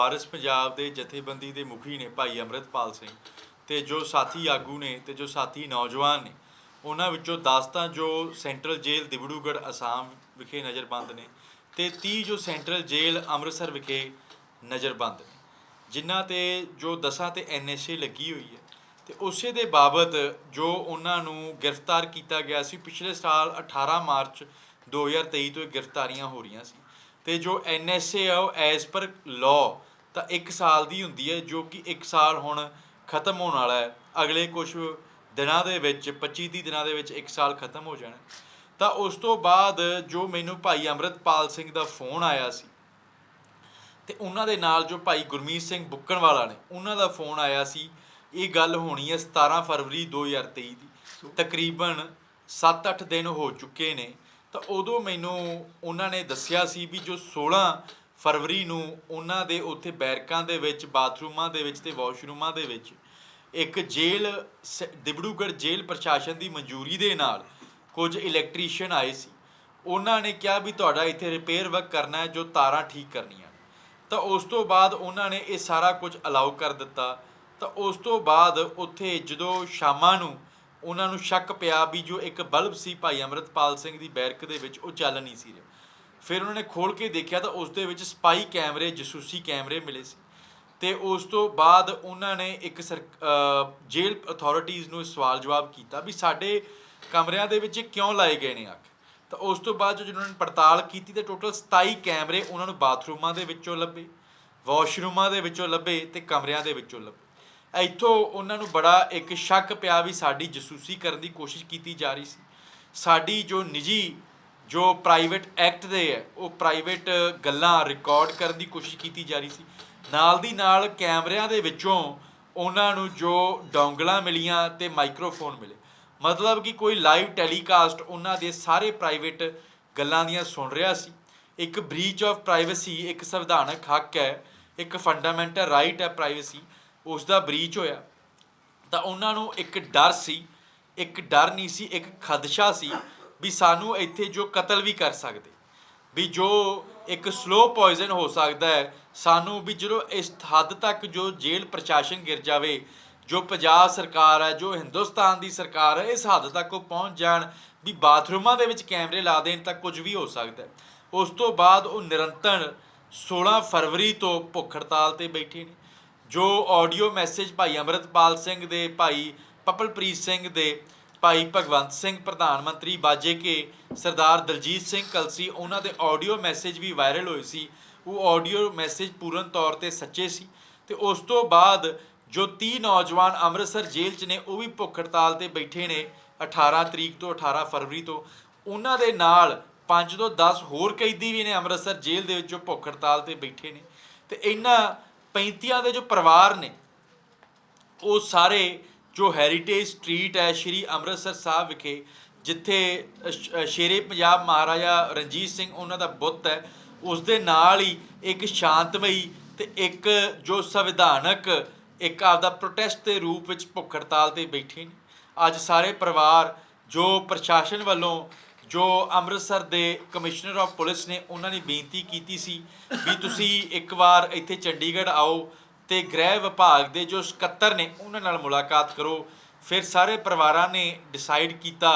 ਵਾਰਿਸ ਪੰਜਾਬ ਦੇ ਜਥੇਬੰਦੀ ਦੇ ਮੁਖੀ ਨੇ ਭਾਈ ਅੰਮ੍ਰਿਤਪਾਲ ਸਿੰਘ ਤੇ ਜੋ ਸਾਥੀ ਆਗੂ ਨੇ ਤੇ ਜੋ ਸਾਥੀ ਨੌਜਵਾਨ ਨੇ, ਉਹਨਾਂ ਵਿੱਚੋਂ 10 ਤਾਂ ਜੋ ਸੈਂਟਰਲ ਜੇਲ੍ਹ ਦਿਬੜੂਗੜ੍ਹ ਅਸਾਮ ਵਿਖੇ ਨਜ਼ਰਬੰਦ ਨੇ ਤੇ 30 ਜੋ ਸੈਂਟਰਲ ਜੇਲ੍ਹ ਅੰਮ੍ਰਿਤਸਰ ਵਿਖੇ ਨਜ਼ਰਬੰਦ ਨੇ, ਜਿਨ੍ਹਾਂ ਤੇ ਜੋ ਦਸਾਂ ਤੇ ਐਨਐਸਏ ਲੱਗੀ ਹੋਈ ਹੈ ਤੇ ਉਸੇ ਦੇ ਬਾਬਤ ਜੋ ਉਹਨਾਂ ਨੂੰ ਗ੍ਰਿਫਤਾਰ ਕੀਤਾ ਗਿਆ ਸੀ, ਪਿਛਲੇ ਸਾਲ 18 ਮਾਰਚ 2023 ਤੋਂ ਇਹ ਗ੍ਰਿਫਤਾਰੀਆਂ ਹੋ ਰਹੀਆਂ ਸੀ ਤੇ ਜੋ ਐਨਐਸਏ ਆ ਉਹ ਐਸ ਪਰ ਲਾਅ ਤਾਂ 1 ਸਾਲ ਦੀ ਹੁੰਦੀ ਹੈ, ਜੋ ਕਿ 1 ਸਾਲ ਹੁਣ ਖਤਮ ਹੋਣ ਵਾਲਾ ਹੈ। ਅਗਲੇ ਕੁਝ ਦਿਨਾਂ ਦੇ ਵਿੱਚ 25 30 ਦਿਨਾਂ ਦੇ ਵਿੱਚ 1 ਸਾਲ ਖਤਮ ਹੋ ਜਾਣਾ। ਤਾਂ ਉਸ ਤੋਂ ਬਾਅਦ ਜੋ ਮੈਨੂੰ ਭਾਈ ਅੰਮ੍ਰਿਤਪਾਲ ਸਿੰਘ ਦਾ ਫੋਨ ਆਇਆ ਸੀ, ਤੇ ਉਹਨਾਂ ਦੇ ਨਾਲ ਜੋ ਭਾਈ ਗੁਰਮੀਤ ਸਿੰਘ ਬੁੱਕਣ ਵਾਲਾ ਨੇ, ਉਹਨਾਂ ਦਾ ਫੋਨ ਆਇਆ ਸੀ। ਇਹ ਗੱਲ ਹੋਣੀ ਹੈ 17 ਫਰਵਰੀ 2023 ਦੀ। ਤਕਰੀਬਨ 7-8 ਦਿਨ ਹੋ ਚੁੱਕੇ ਨੇ। ਤਾਂ ਉਦੋਂ ਮੈਨੂੰ ਉਹਨਾਂ ਨੇ ਦੱਸਿਆ ਸੀ ਵੀ ਜੋ 16 ਫਰਵਰੀ ਨੂੰ ਉਹਨਾਂ ਦੇ ਉੱਥੇ ਬੈਰਕਾਂ ਦੇ ਵਿੱਚ, ਬਾਥਰੂਮਾਂ ਦੇ ਵਿੱਚ ਤੇ ਵਾਸ਼ਰੂਮਾਂ ਦੇ ਵਿੱਚ ਇੱਕ ਜੇਲ੍ਹ ਸ- ਦਿਬੜੂਗੜ੍ਹ ਜੇਲ੍ਹ ਪ੍ਰਸ਼ਾਸਨ ਦੀ ਮਨਜ਼ੂਰੀ ਦੇ ਨਾਲ ਕੁਝ ਇਲੈਕਟ੍ਰੀਸ਼ੀਅਨ ਆਏ ਸੀ। ਉਹਨਾਂ ਨੇ ਕਿਹਾ ਵੀ ਤੁਹਾਡਾ ਇੱਥੇ ਰਿਪੇਅਰ ਵਰਕ ਕਰਨਾ ਹੈ ਜੋ ਤਾਰਾਂ ਠੀਕ ਕਰਨੀਆਂ ਤਾਂ ਉਸ ਤੋਂ ਬਾਅਦ ਉਹਨਾਂ ਨੇ ਇਹ ਸਾਰਾ ਕੁਝ ਅਲਾਉ ਕਰ ਦਿੱਤਾ। ਤਾਂ ਉਸ ਤੋਂ ਬਾਅਦ ਉੱਥੇ ਜਦੋਂ ਸ਼ਾਮਾਂ ਨੂੰ ਉਹਨਾਂ ਨੂੰ ਸ਼ੱਕ ਪਿਆ ਵੀ ਜੋ ਇੱਕ ਬਲਬ ਸੀ ਭਾਈ ਅੰਮ੍ਰਿਤਪਾਲ ਸਿੰਘ ਦੀ ਬੈਰਕ ਦੇ ਵਿੱਚ, ਉਹ ਚੱਲ ਨਹੀਂ ਸੀ ਰਿਹਾ। ਫਿਰ ਉਹਨਾਂ ਨੇ ਖੋਲ ਕੇ ਦੇਖਿਆ ਤਾਂ ਉਸ ਦੇ ਵਿੱਚ ਸਪਾਈ ਕੈਮਰੇ, ਜਸੂਸੀ ਕੈਮਰੇ ਮਿਲੇ ਸੀ। ਤੇ ਉਸ ਤੋਂ ਬਾਅਦ ਉਹਨਾਂ ਨੇ ਇੱਕ ਸਰ- ਜੇਲ੍ਹ ਅਥਾਰਟੀਆਂ ਨੂੰ ਸਵਾਲ ਜਵਾਬ ਕੀਤਾ ਵੀ ਸਾਡੇ ਕਮਰਿਆਂ ਦੇ ਵਿੱਚ ਕਿਉਂ ਲਾਏ ਗਏ ਨੇ ਅੱਖ? ਤਾਂ ਉਸ ਤੋਂ ਬਾਅਦ ਜਦੋਂ ਉਹਨਾਂ ਨੇ ਪੜਤਾਲ ਕੀਤੀ ਤੇ ਟੋਟਲ 27 ਕੈਮਰੇ ਉਹਨਾਂ ਨੂੰ ਬਾਥਰੂਮਾਂ ਦੇ ਵਿੱਚੋਂ ਲੱਭੇ, ਵਾਸ਼ਰੂਮਾਂ ਦੇ ਵਿੱਚੋਂ ਲੱਭੇ ਤੇ ਕਮਰਿਆਂ ਦੇ ਵਿੱਚੋਂ ਲੱਭੇ। ਇੱਥੋਂ ਉਹਨਾਂ ਨੂੰ ਬੜਾ ਇੱਕ ਸ਼ੱਕ ਪਿਆ ਵੀ ਸਾਡੀ ਜਸੂਸੀ ਕਰਨ ਦੀ ਕੋਸ਼ਿਸ਼ ਕੀਤੀ ਜਾ ਰਹੀ ਸੀ। ਸਾਡੀ ਜੋ ਨਿੱਜੀ ਜੋ ਪ੍ਰਾਈਵੇਟ ਐਕਟ ਦੇ ਹੈ, ਉਹ ਪ੍ਰਾਈਵੇਟ ਗੱਲਾਂ ਰਿਕਾਰਡ ਕਰਨ ਦੀ ਕੋਸ਼ਿਸ਼ ਕੀਤੀ ਜਾ ਰਹੀ ਸੀ। ਨਾਲ ਦੀ ਨਾਲ ਕੈਮਰਿਆਂ ਦੇ ਵਿੱਚੋਂ ਉਹਨਾਂ ਨੂੰ ਜੋ ਡੋਂਗਲਾਂ ਮਿਲੀਆਂ ਤੇ ਮਾਈਕਰੋਫੋਨ ਮਿਲੇ। ਮਤਲਬ ਕਿ ਕੋਈ ਲਾਈਵ ਟੈਲੀਕਾਸਟ ਉਹਨਾਂ ਦੇ ਸਾਰੇ ਪ੍ਰਾਈਵੇਟ ਗੱਲਾਂ ਦੀਆਂ ਸੁਣ ਰਿਹਾ ਸੀ। ਇੱਕ ਬ੍ਰੀਚ ਆਫ ਪ੍ਰਾਈਵੇਸੀ ਇੱਕ ਸੰਵਿਧਾਨਕ ਹੱਕ ਹੈ, ਇੱਕ ਫੰਡਾਮੈਂਟਲ ਰਾਈਟ ਹੈ ਪ੍ਰਾਈਵੇਸੀ ਉਸ ਦਾ ਬ੍ਰੀਚ ਹੋਇਆ। ਤਾਂ ਉਹਨਾਂ ਨੂੰ ਇੱਕ ਡਰ ਸੀ, ਇੱਕ ਡਰ ਨਹੀਂ ਸੀ, ਇੱਕ ਖਦਸ਼ਾ ਸੀ ਵੀ ਸਾਨੂੰ ਇੱਥੇ ਜੋ ਕਤਲ ਵੀ ਕਰ ਸਕਦੇ। ਵੀ ਜੋ ਇੱਕ ਸਲੋ ਪੋਇਜ਼ਨ ਹੋ ਸਕਦਾ ਹੈ, ਸਾਨੂੰ ਵੀ ਜਦੋਂ ਇਸ ਹੱਦ ਤੱਕ ਜੋ ਜੇਲ੍ਹ ਪ੍ਰਸ਼ਾਸਨ ਗਿਰ ਜਾਵੇ, ਜੋ ਪੰਜਾਬ ਸਰਕਾਰ ਹੈ, ਜੋ ਹਿੰਦੁਸਤਾਨ ਦੀ ਸਰਕਾਰ ਹੈ, ਇਸ ਹੱਦ ਤੱਕ ਉਹ ਪਹੁੰਚ ਜਾਣ, ਵੀ ਬਾਥਰੂਮਾਂ ਦੇ ਵਿੱਚ ਕੈਮਰੇ ਲਾ ਦੇਣ ਤਾਂ ਕੁਝ ਵੀ ਹੋ ਸਕਦਾ ਹੈ। ਉਸ ਤੋਂ ਬਾਅਦ ਉਹ ਨਿਰੰਤਰ 16 ਫਰਵਰੀ ਤੋਂ ਭੁੱਖ ਹੜਤਾਲ ਤੇ ਬੈਠੇ ਨੇ। ਜੋ ਆਡੀਓ ਮੈਸੇਜ ਭਾਈ ਅੰਮ੍ਰਿਤਪਾਲ ਸਿੰਘ ਦੇ, ਭਾਈ ਪਪਲਪ੍ਰੀਤ ਸਿੰਘ ਦੇ ਭਾਈ ਭਗਵੰਤ ਸਿੰਘ, ਪ੍ਰਧਾਨ ਮੰਤਰੀ ਬਾਜੇ ਕੇ, ਸਰਦਾਰ ਦਲਜੀਤ ਸਿੰਘ ਕਲਸੀ, ਉਹਨਾਂ ਦੇ ਆਡੀਓ ਮੈਸੇਜ ਵੀ ਵਾਇਰਲ ਹੋਏ ਸੀ। ਉਹ ਆਡੀਓ ਮੈਸੇਜ ਪੂਰਨ ਤੌਰ ਤੇ ਸੱਚੇ ਸੀ ਤੇ ਉਸ ਤੋਂ ਬਾਅਦ ਜੋ 30 ਨੌਜਵਾਨ ਅੰਮ੍ਰਿਤਸਰ ਜੇਲ੍ਹ 'ਚ ਨੇ, ਉਹ ਵੀ ਭੁੱਖ ਹੜਤਾਲ ਤੇ ਬੈਠੇ ਨੇ 18 ਤਰੀਕ ਤੋਂ 18 ਫਰਵਰੀ ਤੋਂ। ਉਹਨਾਂ ਦੇ ਨਾਲ 5 ਤੋਂ 10 ਹੋਰ ਕੈਦੀ ਵੀ ਨੇ ਅੰਮ੍ਰਿਤਸਰ ਜੇਲ੍ਹ ਦੇ ਵਿੱਚ ਜੋ ਭੁੱਖ ਹੜਤਾਲ ਤੇ ਬੈਠੇ ਨੇ। ਤੇ ਇਹਨਾਂ 35 ਦੇ ਜੋ ਪਰਿਵਾਰ ਨੇ, ਉਹ ਸਾਰੇ ਜੋ ਹੈਰੀਟੇਜ ਸਟਰੀਟ ਹੈ ਸ਼੍ਰੀ ਅੰਮ੍ਰਿਤਸਰ ਸਾਹਿਬ ਵਿਖੇ, ਜਿੱਥੇ ਸ਼ੇਰੇ ਪੰਜਾਬ ਮਹਾਰਾਜਾ ਰਣਜੀਤ ਸਿੰਘ ਉਹਨਾਂ ਦਾ ਬੁੱਤ ਹੈ, ਉਸ ਦੇ ਨਾਲ ਹੀ ਇੱਕ ਸ਼ਾਂਤਮਈ ਤੇ ਇੱਕ ਜੋ ਸੰਵਿਧਾਨਕ ਇੱਕ ਆਪਦਾ ਪ੍ਰੋਟੈਸਟ ਦੇ ਰੂਪ ਵਿੱਚ ਭੁੱਖ ਹੜਤਾਲ ਤੇ ਬੈਠੇ ਨੇ। ਅੱਜ ਸਾਰੇ ਪਰਿਵਾਰ, ਜੋ ਪ੍ਰਸ਼ਾਸਨ ਵੱਲੋਂ, ਜੋ ਅੰਮ੍ਰਿਤਸਰ ਦੇ ਕਮਿਸ਼ਨਰ ਆਫ ਪੁਲਿਸ ਨੇ ਉਹਨਾਂ ਨੇ ਬੇਨਤੀ ਕੀਤੀ ਸੀ ਵੀ ਤੁਸੀਂ ਇੱਕ ਵਾਰ ਇੱਥੇ ਚੰਡੀਗੜ੍ਹ ਆਓ ਤੇ ਗ੍ਰਹਿ ਵਿਭਾਗ ਦੇ ਜੋ ਸਕੱਤਰ ਨੇ, ਉਹਨਾਂ ਨਾਲ ਮੁਲਾਕਾਤ ਕਰੋ। ਫਿਰ ਸਾਰੇ ਪਰਿਵਾਰਾਂ ਨੇ ਡਿਸਾਈਡ ਕੀਤਾ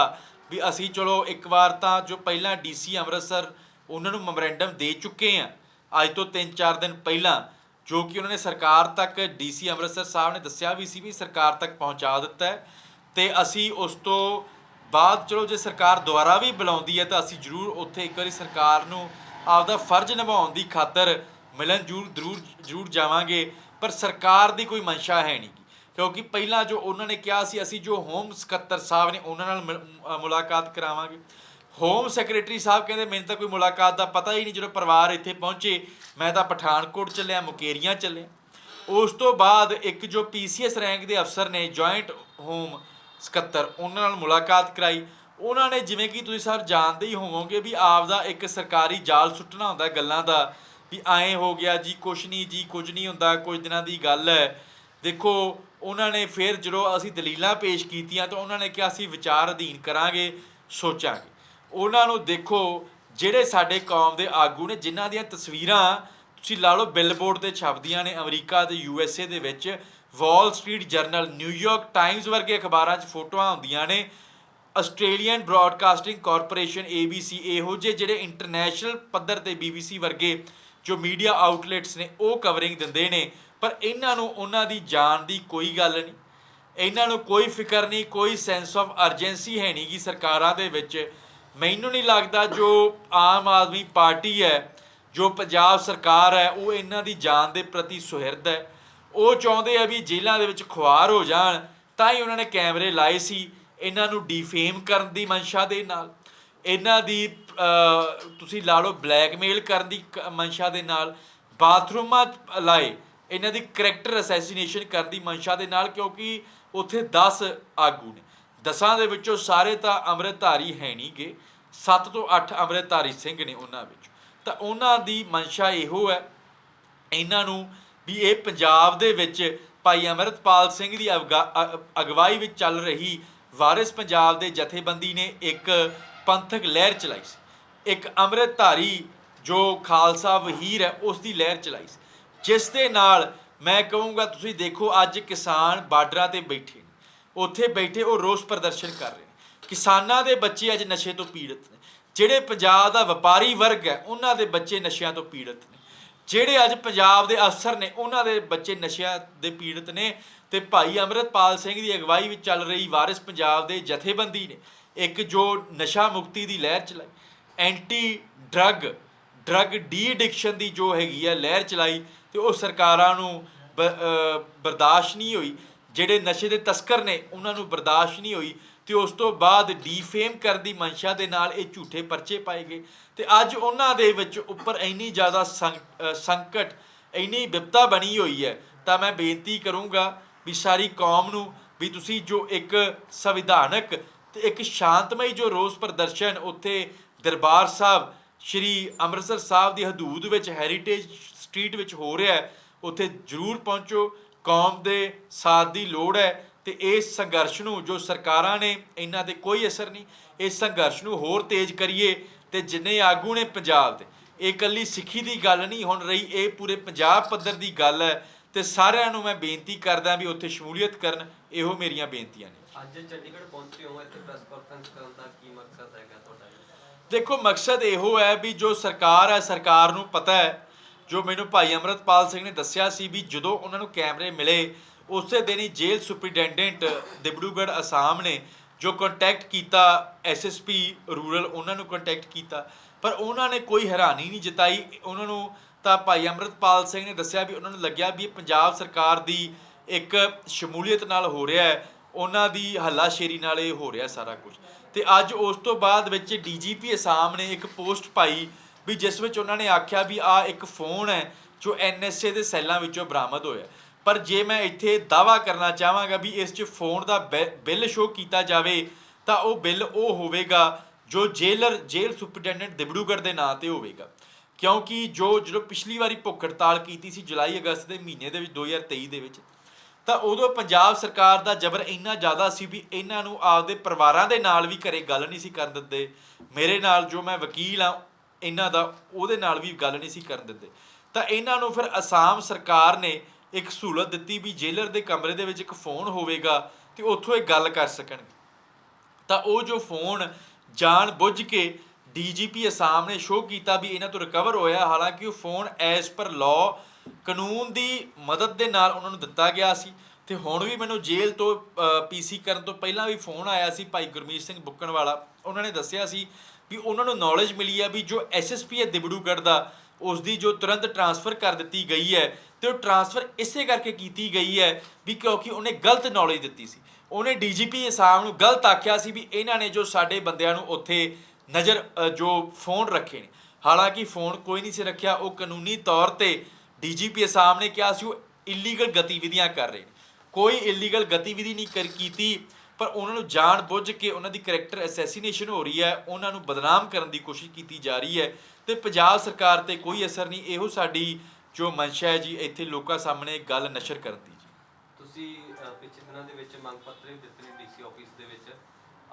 ਵੀ ਅਸੀਂ ਚਲੋ ਇੱਕ ਵਾਰ ਤਾਂ ਜੋ ਪਹਿਲਾਂ ਡੀਸੀ ਅੰਮ੍ਰਿਤਸਰ ਉਹਨਾਂ ਨੂੰ ਮੈਮੋਰੈਂਡਮ ਦੇ ਚੁੱਕੇ ਆ ਅੱਜ ਤੋਂ 3-4 ਦਿਨ ਪਹਿਲਾਂ, ਜੋ ਕਿ ਉਹਨਾਂ ਨੇ ਸਰਕਾਰ ਤੱਕ ਡੀਸੀ ਅੰਮ੍ਰਿਤਸਰ ਸਾਹਿਬ ਨੇ ਦੱਸਿਆ ਵੀ ਸੀ ਵੀ ਸਰਕਾਰ ਤੱਕ ਪਹੁੰਚਾ ਦਿੱਤਾ ਹੈ। ਤੇ ਅਸੀਂ ਉਸ ਤੋਂ ਬਾਅਦ ਚਲੋ ਜੇ ਸਰਕਾਰ ਦੁਆਰਾ ਵੀ ਬੁਲਾਉਂਦੀ ਹੈ ਤਾਂ ਅਸੀਂ ਜ਼ਰੂਰ ਉੱਥੇ ਇੱਕ ਵਾਰੀ ਸਰਕਾਰ ਨੂੰ ਆਪਦਾ ਫਰਜ਼ ਨਿਭਾਉਣ ਦੀ ਖਾਤਰ ਮਿਲਣ ਜ਼ਰੂਰ ਜ਼ਰੂਰ ਜ਼ਰੂਰ ਜਾਵਾਂਗੇ। ਪਰ ਸਰਕਾਰ ਦੀ ਕੋਈ ਮਨਸ਼ਾ ਹੈ ਨਹੀਂ ਕਿਉਂਕਿ ਪਹਿਲਾਂ ਜੋ ਉਹਨਾਂ ਨੇ ਕਿਹਾ ਸੀ, ਅਸੀਂ ਜੋ ਹੋਮ ਸਕੱਤਰ ਸਾਹਿਬ ਨੇ ਉਹਨਾਂ ਨਾਲ ਮਿਲ- ਮੁਲਾਕਾਤ ਕਰਾਵਾਂਗੇ। ਹੋਮ ਸੈਕਟਰੀ ਸਾਹਿਬ ਕਹਿੰਦੇ, ਮੈਨੂੰ ਤਾਂ ਕੋਈ ਮੁਲਾਕਾਤ ਦਾ ਪਤਾ ਹੀ ਨਹੀਂ ਜਦੋਂ ਪਰਿਵਾਰ ਇੱਥੇ ਪਹੁੰਚੇ, ਮੈਂ ਤਾਂ ਪਠਾਨਕੋਟ ਚੱਲਿਆ, ਮੁਕੇਰੀਆਂ ਚੱਲਿਆ ਉਸ ਤੋਂ ਬਾਅਦ ਇੱਕ ਜੋ ਪੀਸੀਐਸ ਰੈਂਕ ਦੇ ਅਫਸਰ ਨੇ, ਜੁਆਇੰਟ ਹੋਮ ਸਕੱਤਰ, ਉਹਨਾਂ ਨਾਲ ਮੁਲਾਕਾਤ ਕਰਾਈ। ਉਹਨਾਂ ਨੇ ਜਿਵੇਂ ਕਿ ਤੁਸੀਂ ਸਰ ਜਾਣਦੇ ਹੀ ਹੋਵੋਗੇ ਵੀ ਆਪ ਦਾ ਇੱਕ ਸਰਕਾਰੀ ਜਾਲ ਸੁੱਟਣਾ ਹੁੰਦਾ, ਗੱਲਾਂ ਦਾ ਵੀ ਐਂ ਹੋ ਗਿਆ, ਜੀ ਕੁਛ ਨਹੀਂ ਜੀ ਕੁਝ ਨਹੀਂ ਹੁੰਦਾ, ਕੁਝ ਦਿਨਾਂ ਦੀ ਗੱਲ ਹੈ। ਦੇਖੋ, ਉਹਨਾਂ ਨੇ ਫਿਰ ਜਦੋਂ ਅਸੀਂ ਦਲੀਲਾਂ ਪੇਸ਼ ਕੀਤੀਆਂ ਤਾਂ ਉਹਨਾਂ ਨੇ ਕਿਹਾ ਅਸੀਂ ਵਿਚਾਰ ਅਧੀਨ ਕਰਾਂਗੇ, ਸੋਚਾਂਗੇ। ਉਹਨਾਂ ਨੂੰ ਦੇਖੋ, ਜਿਹੜੇ ਸਾਡੇ ਕੌਮ ਦੇ ਆਗੂ ਨੇ, ਜਿਨ੍ਹਾਂ ਦੀਆਂ ਤਸਵੀਰਾਂ ਤੁਸੀਂ ਲਾ ਲਓ, ਬਿਲਬੋਰਡ ਤੇ ਛਪਦੀਆਂ ਨੇ, ਅਮਰੀਕਾ ਤੇ ਯੂ ਐਸ ਏ ਦੇ ਵਿੱਚ Wall Street Journal New York Times ਵਰਗੇ ਅਖਬਾਰਾਂ 'ਚ ਫੋਟੋਆਂ ਹੁੰਦੀਆਂ ਨੇ ਆਸਟ੍ਰੇਲੀਅਨ ਬ੍ਰਾਡਕਾਸਟਿੰਗ ਕਾਰਪੋਰੇਸ਼ਨ ABC ਇਹੋ ਜਿਹੇ ਜਿਹੜੇ ਇੰਟਰਨੈਸ਼ਨਲ ਪੱਧਰ ਤੇ BBC ਵਰਗੇ ਜੋ ਮੀਡੀਆ ਆਊਟਲੈਟਸ ਨੇ, ਉਹ ਕਵਰਿੰਗ ਦਿੰਦੇ ਨੇ, ਪਰ ਇਹਨਾਂ ਨੂੰ ਉਹਨਾਂ ਦੀ ਜਾਨ ਦੀ ਕੋਈ ਗੱਲ ਨਹੀਂ। ਇਹਨਾਂ ਨੂੰ ਕੋਈ ਫਿਕਰ ਨਹੀਂ, ਕੋਈ ਸੈਂਸ ਆਫ ਅਰਜੈਂਸੀ ਹੈ ਨਹੀਂ ਗੀ ਸਰਕਾਰਾਂ ਦੇ ਵਿੱਚ। ਮੈਨੂੰ ਨਹੀਂ ਲੱਗਦਾ ਜੋ ਆਮ ਆਦਮੀ ਪਾਰਟੀ ਹੈ, ਜੋ ਪੰਜਾਬ ਸਰਕਾਰ ਹੈ, ਉਹ ਇਹਨਾਂ ਦੀ ਜਾਨ ਦੇ ਪ੍ਰਤੀ ਸੁਹਿਰਦ ਹੈ। ਉਹ ਚਾਹੁੰਦੇ ਆ ਵੀ ਜੇਲ੍ਹਾਂ ਦੇ ਵਿੱਚ ਖੁਆਰ ਹੋ ਜਾਣ, ਤਾਂ ਹੀ ਉਹਨਾਂ ਨੇ ਕੈਮਰੇ ਲਾਏ ਸੀ। ਇਹਨਾਂ ਨੂੰ ਡੀਫੇਮ ਕਰਨ ਦੀ ਮਨਸ਼ਾ ਦੇ ਨਾਲ। ਇਹਨਾਂ ਦੀ ਤੁਸੀਂ ਲਾ ਲਓ ਬਲੈਕਮੇਲ ਕਰਨ ਦੀ ਕ- ਮਨਸ਼ਾ ਦੇ ਨਾਲ, ਬਾਥਰੂਮਾਂ ਲਾਏ, ਇਹਨਾਂ ਦੀ ਕਰੈਕਟਰ ਅਸੈਸੀਨੇਸ਼ਨ ਕਰਨ ਦੀ ਮਨਸ਼ਾ ਦੇ ਨਾਲ, ਕਿਉਂਕਿ ਉੱਥੇ 10 ਆਗੂ ਨੇ। ਦਸਾਂ ਦੇ ਵਿੱਚੋਂ ਸਾਰੇ ਤਾਂ ਅੰਮ੍ਰਿਤਧਾਰੀ ਹੈ ਨਹੀਂਗੇ 7 ਤੋਂ 8 ਅੰਮ੍ਰਿਤਧਾਰੀ ਸਿੰਘ ਨੇ ਉਹਨਾਂ ਵਿੱਚ। ਤਾਂ ਉਹਨਾਂ ਦੀ ਮਨਸ਼ਾ ਇਹੋ ਹੈ, ਇਹਨਾਂ ਨੂੰ ਵੀ ਇਹ ਪੰਜਾਬ ਦੇ ਵਿੱਚ ਭਾਈ ਅਮਰਤਪਾਲ ਸਿੰਘ ਦੀ ਅਵਗਾ- ਅ- ਅਗਵਾਈ ਵਿੱਚ ਚੱਲ ਰਹੀ ਵਾਰਿਸ ਪੰਜਾਬ ਦੇ ਜਥੇਬੰਦੀ ਨੇ ਇੱਕ ਪੰਥਕ ਲਹਿਰ ਚਲਾਈ ਸੀ। ਇੱਕ ਅੰਮ੍ਰਿਤਧਾਰੀ ਜੋ ਖਾਲਸਾ ਵਹੀਰ ਹੈ ਉਸ ਦੀ ਲਹਿਰ ਚਲਾਈ ਸੀ। ਜਿਸ ਦੇ ਨਾਲ ਮੈਂ ਕਹੂੰਗਾ, ਤੁਸੀਂ ਦੇਖੋ ਅੱਜ ਕਿਸਾਨ ਬਾਰਡਰਾਂ ਤੇ ਬੈਠੇ ਨੇ। ਉੱਥੇ ਬੈਠੇ ਉਹ ਰੋਸ ਪ੍ਰਦਰਸ਼ਨ ਕਰ ਰਹੇ ਨੇ। ਕਿਸਾਨਾਂ ਦੇ ਬੱਚੇ ਅੱਜ ਨਸ਼ੇ ਤੋਂ ਪੀੜਤ ਨੇ। ਜਿਹੜੇ ਪੰਜਾਬ ਦਾ ਵਪਾਰੀ ਵਰਗ ਹੈ, ਉਹਨਾਂ ਦੇ ਬੱਚੇ ਨਸ਼ਿਆਂ ਤੋਂ ਪੀੜਤ ਨੇ। ਜਿਹੜੇ ਅੱਜ ਪੰਜਾਬ ਦੇ ਅਫਸਰ ਨੇ, ਉਹਨਾਂ ਦੇ ਬੱਚੇ ਨਸ਼ਿਆਂ ਦੇ ਪੀੜਤ ਨੇ। ਤੇ ਭਾਈ ਅਮਰਤਪਾਲ ਸਿੰਘ ਦੀ ਅਗਵਾਈ ਵਿੱਚ ਚੱਲ ਰਹੀ ਵਾਰਿਸ ਪੰਜਾਬ ਦੇ ਜਥੇਬੰਦੀ ਨੇ। ਇੱਕ ਜੋ ਨਸ਼ਾ ਮੁਕਤੀ ਦੀ ਲਹਿਰ ਚਲਾਈ anti drug drug de addiction ਦੀ ਜੋ ਹੈਗੀ ਹੈ ਲਹਿਰ ਚਲਾਈ ਤੇ ਉਹ ਸਰਕਾਰਾਂ ਨੂੰ ਬ- ਬਰਦਾਸ਼ਤ ਨਹੀਂ ਹੋਈ। ਜਿਹੜੇ ਨਸ਼ੇ ਦੇ ਤਸਕਰ ਨੇ, ਉਹਨਾਂ ਨੂੰ ਬਰਦਾਸ਼ਤ ਨਹੀਂ ਹੋਈ ਤੇ ਉਸ ਤੋਂ ਬਾਅਦ ਡੀਫੇਮ ਕਰਨ ਦੀ ਮਨਸ਼ਾ ਦੇ ਨਾਲ ਇਹ ਝੂਠੇ ਪਰਚੇ ਪਾਏ ਗਏ। ਤੇ ਅੱਜ ਉਹਨਾਂ ਦੇ ਵਿੱਚ ਉੱਪਰ ਇੰਨੀ ਜ਼ਿਆਦਾ ਸੰਕਟ, ਇੰਨੀ ਵਿਪਤਾ ਬਣੀ ਹੋਈ ਹੈ, ਤਾਂ ਮੈਂ ਬੇਨਤੀ ਕਰੂੰਗਾ ਵੀ ਸਾਰੀ ਕੌਮ ਨੂੰ ਵੀ ਤੁਸੀਂ ਜੋ ਇੱਕ ਸੰਵਿਧਾਨਕ ਤੇ ਇੱਕ ਸ਼ਾਂਤਮਈ ਜੋ ਰੋਸ ਪ੍ਰਦਰਸ਼ਨ ਉੱਥੇ ਦਰਬਾਰ ਸਾਹਿਬ, ਸ਼੍ਰੀ ਅੰਮ੍ਰਿਤਸਰ ਸਾਹਿਬ ਦੀ ਹਦੂਦ ਵਿੱਚ ਹੈਰੀਟੇਜ ਸਟਰੀਟ ਵਿੱਚ ਹੋ ਰਿਹਾ ਹੈ, ਉੱਥੇ ਜ਼ਰੂਰ ਪਹੁੰਚੋ। ਕੌਮ ਦੇ ਸਾਥ ਦੀ ਲੋੜ ਹੈ ਤੇ ਇਸ ਸੰਘਰਸ਼ ਨੂੰ ਜੋ ਸਰਕਾਰਾਂ ਨੇ ਇਹਨਾਂ ਤੇ ਕੋਈ ਅਸਰ ਨਹੀਂ ਇਸ ਸੰਘਰਸ਼ ਨੂੰ ਹੋਰ ਤੇਜ਼ ਕਰੀਏ ਤੇ ਜਿੰਨੇ ਆਗੂ ਨੇ ਪੰਜਾਬ ਦੇ, ਇਹ ਇਕੱਲੀ ਸਿੱਖੀ ਦੀ ਗੱਲ ਨਹੀਂ, ਹੁਣ ਰਹੀ ਇਹ ਪੂਰੇ ਪੰਜਾਬ ਪੱਧਰ ਦੀ ਗੱਲ ਹੈ ਤੇ ਸਾਰਿਆਂ ਨੂੰ ਮੈਂ ਬੇਨਤੀ ਕਰਦਾ ਵੀ ਉੱਥੇ ਸ਼ਮੂਲੀਅਤ ਕਰਨ, ਇਹੋ ਮੇਰੀਆਂ ਬੇਨਤੀਆਂ ਨੇ। ਅੱਜ ਚੰਡੀਗੜ੍ਹ ਪਹੁੰਚੇ ਹੋ, ਇੱਥੇ ਪ੍ਰੈਸ ਕਾਨਫਰੰਸ ਕਰਨ ਦਾ ਕੀ ਮਕਸਦ ਹੈਗਾ ਤੁਹਾਡਾ ਦੇਖੋ, ਮਕਸਦ ਇਹੋ ਹੈ ਵੀ ਜੋ ਸਰਕਾਰ ਹੈ, ਸਰਕਾਰ ਨੂੰ ਪਤਾ ਹੈ, ਜੋ ਮੈਨੂੰ ਭਾਈ ਅਮਰਤਪਾਲ ਸਿੰਘ ਨੇ ਦੱਸਿਆ ਸੀ ਵੀ ਜਦੋਂ ਉਹਨਾਂ ਨੂੰ ਕੈਮਰੇ ਮਿਲੇ, ਉਸੇ ਦਿਨ ਹੀ ਜੇਲ੍ਹ ਸੁਪਰੀਡੈਂਡੈਂਟ ਦਿਬੜੂਗੜ੍ਹ ਅਸਾਮ ਨੇ ਜੋ ਕੰਟੈਕਟ ਕੀਤਾ ਐਸਐਸਪੀ ਰੂਰਲ ਉਹਨਾਂ ਨੂੰ ਕੰਟੈਕਟ ਕੀਤਾ, ਪਰ ਉਹਨਾਂ ਨੇ ਕੋਈ ਹੈਰਾਨੀ ਨਹੀਂ ਜਤਾਈ। ਉਹਨਾਂ ਨੂੰ ਤਾਂ ਭਾਈ ਅਮਰਤਪਾਲ ਸਿੰਘ ਨੇ ਦੱਸਿਆ ਵੀ ਉਹਨਾਂ ਨੂੰ ਲੱਗਿਆ ਵੀ ਇਹ ਪੰਜਾਬ ਸਰਕਾਰ ਦੀ ਇੱਕ ਸ਼ਮੂਲੀਅਤ ਨਾਲ ਹੋ ਰਿਹਾ ਹੈ। ਉਹਨਾਂ ਦੀ ਹੱਲਾਸ਼ੇਰੀ ਨਾਲ ਇਹ ਹੋ ਰਿਹਾ ਸਾਰਾ ਕੁਝ ਤੇ ਅੱਜ ਉਸ ਤੋਂ ਬਾਅਦ ਵਿੱਚ ਡੀਜੀਪੀ ਅਸਾਮ ਨੇ ਇੱਕ ਪੋਸਟ ਪਾਈ ਵੀ ਜਿਸ ਵਿੱਚ ਉਹਨਾਂ ਨੇ ਆਖਿਆ ਵੀ ਆ ਇੱਕ ਫੋਨ ਹੈ ਜੋ ਐਨਐਸਏ ਦੇ ਸੈੱਲਾਂ ਵਿੱਚੋਂ ਬਰਾਮਦ ਹੋਇਆ। ਪਰ ਜੇ ਮੈਂ ਇੱਥੇ ਦਾਵਾ ਕਰਨਾ ਚਾਹਾਂਗਾ ਵੀ ਇਸ 'ਚ ਫੋਨ ਦਾ ਬਿ- ਬਿੱਲ ਸ਼ੋ ਕੀਤਾ ਜਾਵੇ, ਤਾਂ ਉਹ ਬਿੱਲ ਉਹ ਹੋਵੇਗਾ ਜੋ ਜੇਲਰ ਜੇਲ੍ਹ ਸੁਪਰਡੈਂਡੈਂਟ ਦਿਬੜੂਗੜ੍ਹ ਦੇ ਨਾਂ ਤੇ ਹੋਵੇਗਾ। ਕਿਉਂਕਿ ਜੋ ਜਦੋਂ ਪਿਛਲੀ ਵਾਰੀ ਭੁੱਖ ਹੜਤਾਲ ਕੀਤੀ ਸੀ ਜੁਲਾਈ ਅਗਸਤ ਦੇ ਮਹੀਨੇ ਦੇ ਵਿੱਚ 2023 ਦੇ ਵਿੱਚ ਤਾਂ ਉਦੋਂ ਪੰਜਾਬ ਸਰਕਾਰ ਦਾ ਜ਼ਬਰ ਇੰਨਾ ਜ਼ਿਆਦਾ ਸੀ ਵੀ ਇਹਨਾਂ ਨੂੰ ਆਪਦੇ ਪਰਿਵਾਰਾਂ ਦੇ ਨਾਲ ਵੀ ਘਰੇ ਗੱਲ ਨਹੀਂ ਸੀ ਕਰਨ ਦਿੰਦੇ। ਮੇਰੇ ਨਾਲ ਜੋ ਮੈਂ ਵਕੀਲ ਆ ਇਹਨਾਂ ਦਾ, ਉਹਦੇ ਨਾਲ ਵੀ ਗੱਲ ਨਹੀਂ ਸੀ ਕਰਨ ਦਿੰਦੇ। ਤਾਂ ਇਹਨਾਂ ਨੂੰ ਫਿਰ ਅਸਾਮ ਸਰਕਾਰ ਨੇ ਇੱਕ ਸਹੂਲਤ ਦਿੱਤੀ ਵੀ ਜੇਲਰ ਦੇ ਕਮਰੇ ਦੇ ਵਿੱਚ ਇੱਕ ਫੋਨ ਹੋਵੇਗਾ ਤੇ ਉੱਥੋਂ ਇਹ ਗੱਲ ਕਰ ਸਕਣਗੇ। ਤਾਂ ਉਹ ਜੋ ਫੋਨ ਜਾਣ ਬੁੱਝ ਕੇ ਡੀਜੀਪੀ ਅਸਾਮ ਨੇ ਸ਼ੋਅ ਕੀਤਾ ਵੀ ਇਹਨਾਂ ਤੋਂ ਰਿਕਵਰ ਹੋਇਆ। ਹਾਲਾਂਕਿ ਉਹ ਫੋਨ ਐਸ ਪਰ ਲਾਅ ਕਾਨੂੰਨ ਦੀ ਮਦਦ ਦੇ ਨਾਲ ਉਹਨਾਂ ਨੂੰ ਦਿੱਤਾ ਗਿਆ ਸੀ। ਤੇ ਹੁਣ ਵੀ ਮੈਨੂੰ ਜੇਲ੍ਹ ਤੋਂ ਪੀਸੀ ਕਰਨ ਤੋਂ ਪਹਿਲਾਂ ਵੀ ਫੋਨ ਆਇਆ ਸੀ ਭਾਈ ਗੁਰਮੀਤ ਸਿੰਘ ਬੁੱਕਣ ਵਾਲਾ। ਉਹਨਾਂ ਨੇ ਦੱਸਿਆ ਸੀ ਵੀ ਉਹਨਾਂ ਨੂੰ ਨੌਲੇਜ ਮਿਲੀ ਆ ਵੀ ਜੋ ਐਸਐਸਪੀ ਹੈ ਦਿਬੜੂਗੜ੍ਹ ਦਾ ਉਸ ਦੀ ਜੋ ਤੁਰੰਤ ਟਰਾਂਸਫਰ ਕਰ ਦਿੱਤੀ ਗਈ ਹੈ ਤੇ ਉਹ ਟਰਾਂਸਫਰ ਇਸੇ ਕਰਕੇ ਕੀਤੀ ਗਈ ਹੈ ਵੀ ਕਿਉਂਕਿ ਉਹਨੇ ਗਲਤ ਨੌਲੇਜ ਦਿੱਤੀ ਸੀ। ਉਹਨੇ ਡੀਜੀਪੀ ਅਸਾਮ ਨੂੰ ਗਲਤ ਆਖਿਆ ਸੀ ਵੀ ਇਹਨਾਂ ਨੇ ਜੋ ਸਾਡੇ ਬੰਦਿਆਂ ਨੂੰ ਉੱਥੇ ਨਜ਼ਰ ਜੋ ਫੋਨ ਰੱਖੇ ਨੇ। ਹਾਲਾਂਕਿ ਫੋਨ ਕੋਈ ਨਹੀਂ ਸੀ ਰੱਖਿਆ, ਉਹ ਕਾਨੂੰਨੀ ਤੌਰ ਤੇ ਡੀਜੀਪੀ ਅਸਾਮ ਨੇ ਕਿਹਾ ਸੀ, ਉਹ ਇਲੀਗਲ ਗਤੀਵਿਧੀਆਂ ਕਰ ਰਹੇ ਨੇ। ਕੋਈ ਇਲੀਗਲ ਗਤੀਵਿਧੀ ਨਹੀਂ ਕਰ, ਕੀਤੀ, ਪਰ ਉਹਨਾਂ ਨੂੰ ਜਾਣ ਬੁੱਝ ਕੇ ਉਹਨਾਂ ਦੀ ਕੈਰੈਕਟਰ ਅਸੈਸੀਨੇਸ਼ਨ ਹੋ ਰਹੀ ਹੈ, ਉਹਨਾਂ ਨੂੰ ਬਦਨਾਮ ਕਰਨ ਦੀ ਕੋਸ਼ਿਸ਼ ਕੀਤੀ ਜਾ ਰਹੀ ਹੈ ਤੇ ਪੰਜਾਬ ਸਰਕਾਰ ਤੇ ਕੋਈ ਅਸਰ ਨਹੀਂ, ਇਹੋ ਸਾਡੀ ਜੋ ਮਨਸ਼ਾ ਹੈ ਜੀ, ਇੱਥੇ ਲੋਕਾਂ ਸਾਹਮਣੇ ਗੱਲ ਨਸ਼ਰ ਕਰਨ ਦੀ ਜੀ। ਤੁਸੀਂ ਪਿਛਲੇ ਦਿਨਾਂ ਦੇ ਵਿੱਚ ਮੰਗ ਪੱਤਰ ਵੀ ਦਿੱਤੇ ਨੇ ਡੀਸੀ ਆਫਿਸ ਦੇ ਵਿੱਚ।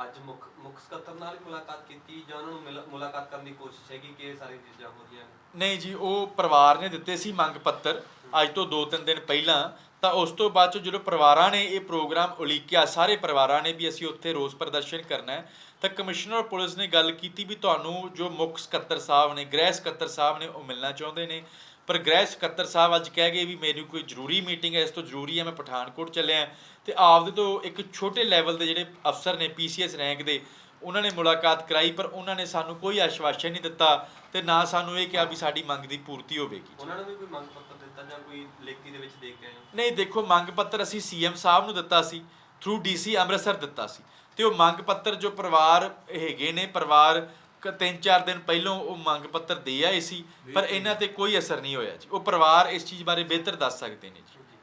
ਅੱਜ ਮੁੱਖ ਮੁੱਖ ਸਕੱਤਰ ਨਾਲ ਹੀ ਮੁਲਾਕਾਤ ਕੀਤੀ ਜਾਂ ਉਹਨਾਂ ਨੂੰ ਮਿਲ- ਮੁਲਾਕਾਤ ਕਰਨ ਦੀ ਕੋਸ਼ਿਸ਼ ਹੈਗੀ ਕਿ ਇਹ ਸਾਰੀ ਚੀਜ਼ਾਂ ਹੋ ਰਹੀਆਂ ਨੇ? ਨਹੀਂ ਜੀ, ਉਹ ਪਰਿਵਾਰ ਨੇ ਦਿੱਤੇ ਸੀ ਮੰਗ ਪੱਤਰ ਅੱਜ ਤੋਂ 2-3 ਦਿਨ ਪਹਿਲਾਂ। ਤਾਂ ਉਸ ਤੋਂ ਬਾਅਦ 'ਚ ਜਦੋਂ ਪਰਿਵਾਰਾਂ ਨੇ ਇਹ ਪ੍ਰੋਗਰਾਮ ਉਲੀਕਿਆ, ਸਾਰੇ ਪਰਿਵਾਰਾਂ ਨੇ ਵੀ ਅਸੀਂ ਉੱਥੇ ਰੋਸ ਪ੍ਰਦਰਸ਼ਨ ਕਰਨਾ ਹੈ, ਤਾਂ ਕਮਿਸ਼ਨਰ ਪੁਲਿਸ ਨੇ ਗੱਲ ਕੀਤੀ ਵੀ ਤੁਹਾਨੂੰ ਜੋ ਮੁੱਖ ਸਕੱਤਰ ਸਾਹਿਬ ਨੇ, ਗ੍ਰਹਿ ਸਕੱਤਰ ਸਾਹਿਬ ਨੇ ਉਹ ਮਿਲਣਾ ਚਾਹੁੰਦੇ ਨੇ। ਪਰ ਗ੍ਰਹਿ ਸਕੱਤਰ ਸਾਹਿਬ ਅੱਜ ਕਹਿ ਗਏ ਵੀ ਮੇਰੀ ਕੋਈ ਜ਼ਰੂਰੀ ਮੀਟਿੰਗ ਹੈ, ਇਸ ਤੋਂ ਜ਼ਰੂਰੀ ਹੈ ਮੈਂ ਪਠਾਨਕੋਟ ਚੱਲਿਆ। ਤੇ ਆਪਦੇ ਤੋਂ ਇੱਕ ਛੋਟੇ ਲੈਵਲ ਦੇ ਜਿਹੜੇ ਅਫਸਰ ਨੇ ਪੀਸੀਐਸ ਰੈਂਕ ਦੇ ਉਹਨਾਂ ਨੇ ਮੁਲਾਕਾਤ ਕਰਾਈ ਪਰ ਉਹਨਾਂ ਨੇ ਸਾਨੂੰ ਕੋਈ ਆਸ਼ਵਾਸਨ ਨਹੀਂ ਦਿੱਤਾ ਤੇ ਨਾ ਸਾਨੂੰ ਇਹ ਕਿਹਾ ਵੀ ਸਾਡੀ ਮੰਗ ਦੀ ਪੂਰਤੀ ਹੋਵੇਗੀ। ਉਹਨਾਂ ਨੂੰ ਵੀ ਕੋਈ ਮੰਗ ਪੱਤਰ ਦਿੱਤਾ ਜਾਂ ਕੋਈ ਲਿਖਤੀ ਦੇ ਵਿੱਚ ਦੇ ਕੇ ਆਏ ਨਹੀਂ ਦੇਖੋ ਮੰਗ ਪੱਤਰ ਅਸੀਂ ਸੀਐਮ ਸਾਹਿਬ ਨੂੰ ਦਿੱਤਾ ਸੀ ਥਰੂ ਡੀਸੀ ਅੰਮ੍ਰਿਤਸਰ ਦਿੱਤਾ ਸੀ। ਤੇ ਉਹ ਮੰਗ ਪੱਤਰ ਜੋ ਪਰਿਵਾਰ ਹੈਗੇ ਨੇ ਪਰਿਵਾਰ ਕ- ਤਿੰਨ ਚਾਰ ਦਿਨ ਪਹਿਲਾਂ ਉਹ ਮੰਗ ਪੱਤਰ ਦੇ ਆਏ ਸੀ ਪਰ ਇਹਨਾਂ ਤੇ ਕੋਈ ਅਸਰ ਨਹੀਂ ਹੋਇਆ ਜੀ। ਉਹ ਪਰਿਵਾਰ ਇਸ ਚੀਜ਼ ਬਾਰੇ ਬਿਹਤਰ ਦੱਸ ਸਕਦੇ ਨੇ ਜੀ। ਜੀ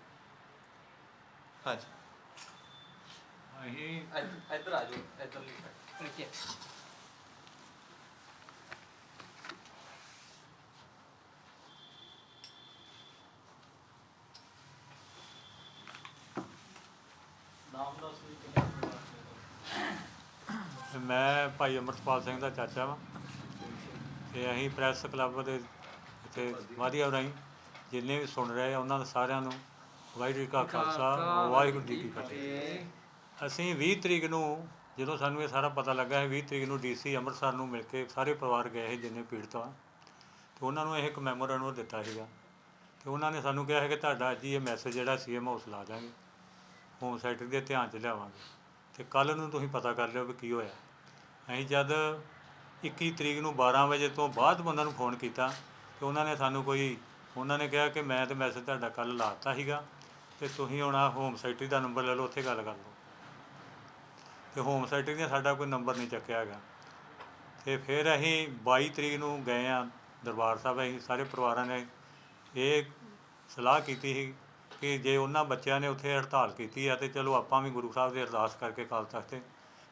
ਹਾਂਜੀ। ਅਸੀਂ ਇੱਧ- ਇੱਧਰ ਆ ਜਾਓ ਇੱਧਰਲੀ side। ਮੈਂ ਭਾਈ ਅਮਰਤਪਾਲ ਸਿੰਘ ਦਾ ਚਾਚਾ ਵਾਂ। ਤੇ ਅਸੀਂ ਪ੍ਰੈਸ ਕਲੱਬ ਦੇ ਇੱਥੇ ਵਾਦੀਆਂ ਰਾਹੀਂ ਜਿੰਨੇ ਵੀ ਸੁਣ ਰਹੇ ਆ ਉਹਨਾਂ ਸਾਰਿਆਂ ਨੂੰ ਵਾਹਿਗੁਰੂ ਜੀ ਕਾ ਖਾਲਸਾ ਵਾਹਿਗੁਰੂ ਜੀ ਕੀ ਫਤਿਹ। ਅਸੀਂ 20 ਤਰੀਕ ਨੂੰ ਜਦੋਂ ਸਾਨੂੰ ਇਹ ਸਾਰਾ ਪਤਾ ਲੱਗਾ ਹੈ 20 ਤਰੀਕ ਨੂੰ ਡੀਸੀ ਅੰਮ੍ਰਿਤਸਰ ਨੂੰ ਮਿਲ ਕੇ ਸਾਰੇ ਪਰਿਵਾਰ ਗਏ ਸੀ ਜਿੰਨੇ ਪੀੜਤ। ਆ ਤੇ ਉਹਨਾਂ ਨੂੰ ਇਹ ਇੱਕ ਮੈਮੋਰੈਂਡਮ ਦਿੱਤਾ ਸੀਗਾ। ਤੇ ਉਹਨਾਂ ਨੇ ਸਾਨੂੰ ਕਿਹਾ ਹੈ ਕਿ ਤੁਹਾਡਾ ਅੱਜ ਹੀ ਇਹ ਮੈਸੇਜ ਜਿਹੜਾ ਸੀਐਮ ਹਾਊਸ ਲਾ ਦਾਂਗੇ ਹੋਮ ਸੈਕਟਰੀ ਦੇ ਧਿਆਨ 'ਚ ਲਿਆਵਾਂਗੇ। ਤੇ ਕੱਲ ਨੂੰ ਤੁਸੀਂ ਪਤਾ ਕਰ ਲਿਓ ਵੀ ਕੀ ਹੋਇਆ। ਅਸੀਂ ਜਦ 21 ਤਰੀਕ ਨੂੰ 12 ਵਜੇ ਤੋਂ ਬਾਅਦ ਉਹਨਾਂ ਨੂੰ ਫੋਨ ਕੀਤਾ, ਤੇ ਉਹਨਾਂ ਨੇ ਸਾਨੂੰ ਕੋਈ, ਉਹਨਾਂ ਨੇ ਕਿਹਾ ਕਿ ਮੈਂ ਤੇ ਮੈਸੇਜ ਤੁਹਾਡਾ ਕੱਲ ਲਾਤਾ ਸੀਗਾ। ਤੇ ਤੁਸੀਂ ਹੁਣ ਆਹ ਹੋਮ ਸੈਕਟਰੀ ਦਾ ਨੰਬਰ ਲੈ ਲਓ, ਉੱਥੇ ਗੱਲ ਕਰ ਲਓ। ਤੇ ਹੋਮ ਸੈਕਟਰੀ ਨੇ ਸਾਡਾ ਕੋਈ ਨੰਬਰ ਨਹੀਂ ਚੱਕਿਆ ਹੈਗਾ। ਤੇ ਫਿਰ ਅਸੀਂ 22 ਤਰੀਕ ਨੂੰ ਗਏ ਆ ਦਰਬਾਰ ਸਾਹਿਬ ਅਸੀਂ ਸਾਰੇ ਪਰਿਵਾਰਾਂ ਨੇ ਇਹ ਸਲਾਹ ਕੀਤੀ ਸੀ ਕਿ ਜੇ ਉਹਨਾਂ ਬੱਚਿਆਂ ਨੇ ਉੱਥੇ ਹੜਤਾਲ ਕੀਤੀ ਆ ਤੇ ਚਲੋ ਆਪਾਂ ਵੀ ਗੁਰੂ ਸਾਹਿਬ ਦੇ ਅਰਦਾਸ ਕਰਕੇ ਕਾਲ ਤਖਤ ਤੇ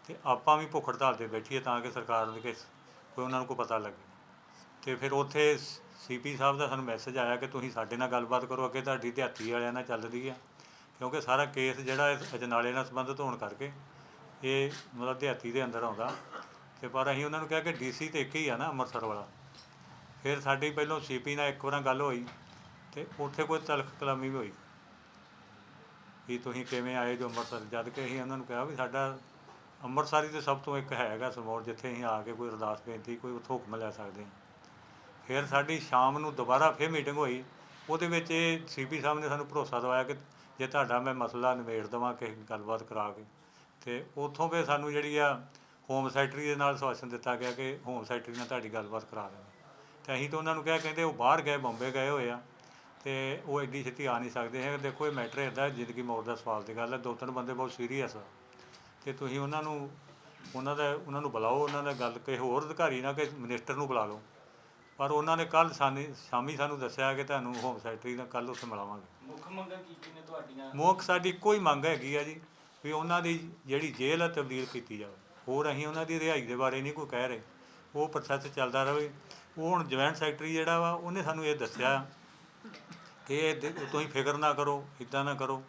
ਤੇ ਆਪਾਂ ਵੀ ਭੁੱਖ ਹੜਤਾਲ ਤੇ ਬੈਠੀਏ ਤਾਂ ਕਿ ਸਰਕਾਰ ਦੇ ਕਿਸ ਕੋਈ ਉਹਨਾਂ ਨੂੰ ਕੋਈ ਪਤਾ ਲੱਗੇ। ਤੇ ਫਿਰ ਉੱਥੇ ਸੀਪੀ ਸਾਹਿਬ ਦਾ ਸਾਨੂੰ ਮੈਸੇਜ ਆਇਆ ਕਿ ਤੁਸੀਂ ਸਾਡੇ ਨਾਲ ਗੱਲਬਾਤ ਕਰੋ, ਅੱਗੇ ਤੁਹਾਡੀ ਦਿਹਾਤੀ ਵਾਲਿਆਂ ਨਾਲ ਚੱਲ ਰਹੀ ਆ, ਕਿਉਂਕਿ ਸਾਰਾ ਕੇਸ ਜਿਹੜਾ ਅਜਨਾਲੇ ਨਾਲ ਸੰਬੰਧਿਤ ਹੋਣ ਕਰਕੇ ਇਹ ਮਤਲਬ ਦਿਹਾਤੀ ਦੇ ਅੰਦਰ ਆਉਂਦਾ। ਤੇ ਪਰ ਅਸੀਂ ਉਹਨਾਂ ਨੂੰ ਕਿਹਾ ਕਿ ਡੀਸੀ ਤੇ ਇੱਕ ਹੀ ਆ ਨਾ ਅੰਮ੍ਰਿਤਸਰ ਵਾਲਾ। ਫਿਰ ਸਾਡੀ ਪਹਿਲੋਂ ਸੀਪੀ ਨਾਲ ਇੱਕ ਵਾਰਾਂ ਗੱਲ ਹੋਈ ਤੇ ਉੱਥੇ ਕੋਈ ਤਲਖ ਕਲਾਮੀ ਵੀ ਹੋਈ। ਵੀ ਤੁਸੀਂ ਕਿਵੇਂ ਆਏ ਜੋ ਅੰਮ੍ਰਿਤਸਰ? ਜਦ ਕਿ ਅਸੀਂ ਉਹਨਾਂ ਨੂੰ ਕਿਹਾ ਵੀ ਸਾਡਾ ਅੰਮ੍ਰਿਤਸਰ ਹੀ ਤੇ ਸਭ ਤੋਂ ਇੱਕ ਹੈਗਾ ਸਮੋਰ ਜਿੱਥੇ ਅਸੀਂ ਆ ਕੇ ਕੋਈ ਅਰਦਾਸ ਬੇਨਤੀ, ਕੋਈ ਉੱਥੋਂ ਹੁਕਮ ਲੈ ਸਕਦੇ ਹਾਂ। ਫਿਰ ਸਾਡੀ ਸ਼ਾਮ ਨੂੰ ਦੁਬਾਰਾ ਫਿਰ ਮੀਟਿੰਗ ਹੋਈ। ਉਹਦੇ ਵਿੱਚ ਇਹ ਸੀਪੀ ਸਾਹਿਬ ਨੇ ਸਾਨੂੰ ਭਰੋਸਾ ਦਵਾਇਆ ਕਿ ਜੇ ਤੁਹਾਡਾ ਮੈਂ ਮਸਲਾ ਨਿਬੇੜ ਦੇਵਾਂ, ਕਿਸੇ ਗੱਲਬਾਤ ਕਰਾ ਕੇ। ਤੇ ਉੱਥੋਂ ਫਿਰ ਸਾਨੂੰ ਜਿਹੜੀ ਆ ਹੋਮ ਸੈਕਟਰੀ ਦੇ ਨਾਲ ਸਵਾਸਨ ਦਿੱਤਾ ਗਿਆ ਕਿ ਹੋਮ ਸੈਕਟਰੀ ਨਾਲ ਤੁਹਾਡੀ ਗੱਲਬਾਤ ਕਰਾ ਦੇਵਾਂ ਤੇ ਅਸੀਂ ਤਾਂ ਉਹਨਾਂ ਨੂੰ ਕਿਹਾ ਕਹਿੰਦੇ ਉਹ ਬਾਹਰ ਗਏ ਬੰਬੇ ਗਏ ਹੋਏ ਆ ਤੇ ਉਹ ਐਡੀ ਛੇਤੀ ਆ ਨਹੀਂ ਸਕਦੇ ਹੈ ਦੇਖੋ ਇਹ ਮੈਟਰ ਇਦਾਂ ਜ਼ਿੰਦਗੀ ਮੌਤ ਦਾ ਸਵਾਲ ਦੀ ਗੱਲ ਹੈ। ਦੋ ਤਿੰਨ ਬੰਦੇ ਬਹੁਤ ਸੀਰੀਅਸ ਆ। ਤੇ ਤੁਸੀਂ ਉਹਨਾਂ ਨੂੰ ਉਹਨਾਂ ਦਾ ਉਹਨਾਂ ਨੂੰ ਬੁਲਾਓ ਉਹਨਾਂ ਨਾਲ ਗੱਲ ਕਿਸੇ ਹੋਰ ਅਧਿਕਾਰੀ ਨਾਲ ਕਿ ਮਿਨਿਸਟਰ ਨੂੰ ਬੁਲਾ ਲਓ। ਪਰ ਉਹਨਾਂ ਨੇ ਕੱਲ ਸਾਨੀ ਸ਼ਾਮੀ ਸਾਨੂੰ ਦੱਸਿਆ ਕਿ ਤੁਹਾਨੂੰ ਹੋਮ ਸੈਕਟਰੀ ਨਾਲ ਕੱਲ ਉੱਥੇ ਮਿਲਾਵਾਂਗੇ। ਮੁੱਖ ਮੰਗਾਂ ਕੀ ਕੀ ਨੇ ਤੁਹਾਡੀਆਂ? ਮੁੱਖ ਸਾਡੀ ਕੋਈ ਮੰਗ ਹੈਗੀ ਆ ਜੀ। ਵੀ ਉਹਨਾਂ ਦੀ ਜਿਹੜੀ ਜੇਲ੍ਹ ਆ ਤਬਦੀਲ ਕੀਤੀ ਜਾਵੇ। ਹੋਰ ਅਸੀਂ ਉਹਨਾਂ ਦੀ ਰਿਹਾਈ ਦੇ ਬਾਰੇ ਨਹੀਂ ਕੋਈ ਕਹਿ ਰਹੇ। ਉਹ ਪ੍ਰੋਸੈਸ ਚੱਲਦਾ ਰਹੇ। ਉਹ ਹੁਣ ਜੁਆਇੰਟ ਸੈਕਟਰੀ ਜਿਹੜਾ ਵਾ, ਉਹਨੇ ਸਾਨੂੰ ਇਹ ਦੱਸਿਆ ਕਿ ਇਹ ਤੁਸੀਂ ਫਿਕਰ ਨਾ ਕਰੋ ਇਦਾਂ ਨਾ ਕਰੋ।